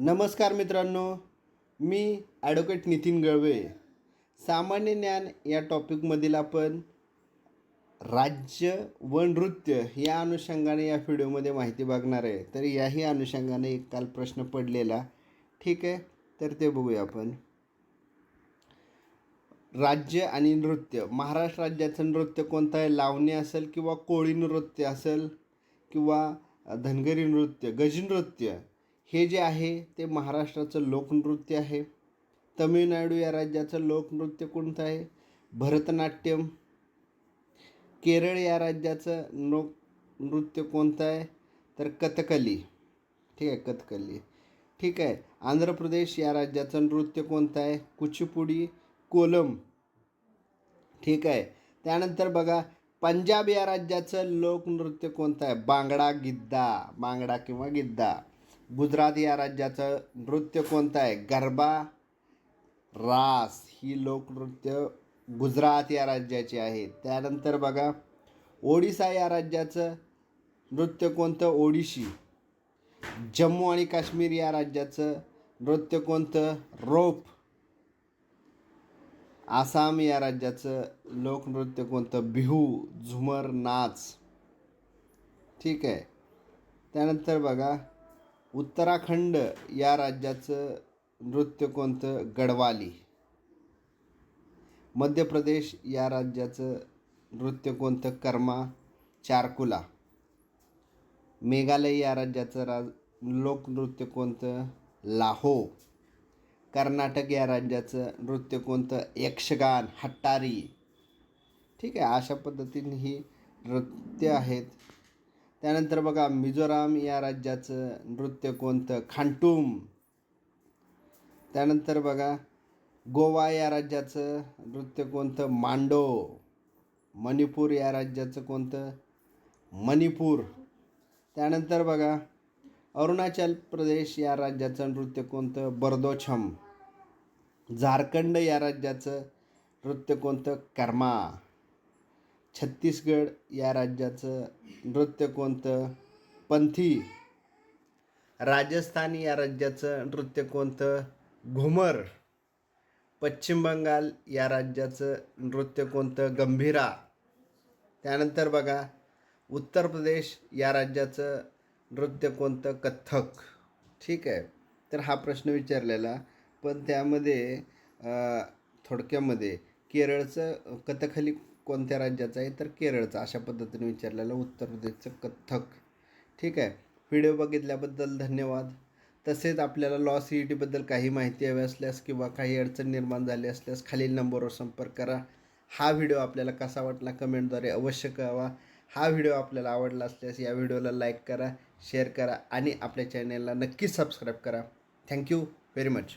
नमस्कार मित्रांनो मी ॲडव्होकेट नितीन गळवे. सामान्य ज्ञान या टॉपिकमधील आपण राज्य व नृत्य या अनुषंगाने या व्हिडिओमध्ये माहिती बघणार आहे. तर याही अनुषंगाने एक काल प्रश्न पडलेला. ठीक आहे? तर ते बघूया आपण. राज्य आणि नृत्य. महाराष्ट्र राज्याचं नृत्य कोणतं आहे? लावणी असेल किंवा कोळी नृत्य असेल किंवा धनगरी नृत्य गजनृत्य? हे जे आहे ते महाराष्ट्राचं लोकनृत्य आहे. तमिळनाडू या राज्याचं लोकनृत्य कोणतं आहे? भरतनाट्यम. केरळ या राज्याचं लोक नृत्य कोणतं आहे? तर कथकली. ठीक आहे कथकली. ठीक आहे आंध्र प्रदेश या राज्याचं नृत्य कोणतं आहे? कुचिपुडी कोलम. ठीक आहे त्यानंतर बघा पंजाब या राज्याचं लोकनृत्य कोणतं आहे? बांगडा गिद्दा. बांगडा किंवा गिद्दा. गुजरात या राज्याचं नृत्य कोणतं आहे? गरबा रास ही लोकनृत्य गुजरात या राज्याची आहे. त्यानंतर बघा ओडिसा या राज्याचं नृत्य कोणतं? ओडिशी. जम्मू आणि काश्मीर या राज्याचं नृत्य कोणतं? रोप. आसाम या राज्याचं लोकनृत्य कोणतं? बिहू झुमर नाच. ठीक आहे. त्यानंतर बघा उत्तराखंड या राज्याचं नृत्य कोणतं? गडवाली. मध्य प्रदेश या राज्याचं नृत्य कोणतं? कर्मा चारकुला. मेघालय या राज्याचं राज लोकनृत्य कोणतं? लाहो. कर्नाटक या राज्याचं नृत्य कोणतं? यक्षगान हट्टारी. ठीक आहे अशा पद्धतीने ही नृत्य आहेत. त्यानंतर बघा मिझोराम या राज्याचं नृत्य कोणतं? खांटूम. त्यानंतर बघा गोवा या राज्याचं नृत्य कोणतं? मांडो. मणिपूर या राज्याचं कोणतं? मणिपूर. त्यानंतर बघा अरुणाचल प्रदेश या राज्याचं नृत्य कोणतं? बर्दोछम. झारखंड या राज्याचं नृत्य कोणतं? कर्मा. छत्तीसगड या राज्याचं नृत्य कोणतं? पंथी. राजस्थान या राज्याचं नृत्य कोणतं? घुमर. पश्चिम बंगाल या राज्याचं नृत्य कोणतं? गंभीरा. त्यानंतर बघा उत्तर प्रदेश या राज्याचं नृत्य कोणतं? कथ्थक. ठीक आहे. तर हा प्रश्न विचारलेला. पण त्यामध्ये थोडक्यामध्ये केरळचं कथकली कोणत्या राज्याचा आहे तर केरळचा. अशा पद्धतीने विचारलेलं उत्तर प्रदेशचं कथ्थक. ठीक आहे. व्हिडिओ बघितल्याबद्दल धन्यवाद. तसेच आपल्याला लॉ सी ई टीबद्दल काही माहिती हवी असल्यास किंवा काही अडचण निर्माण झाली असल्यास खालील नंबरवर संपर्क करा. हा व्हिडिओ आपल्याला कसा वाटला कमेंटद्वारे अवश्य कळवा. हा व्हिडिओ आपल्याला आवडला असल्यास या व्हिडिओला लाईक करा शेअर करा आणि आपल्या चॅनेलला नक्कीच सबस्क्राईब करा. Thank you very much.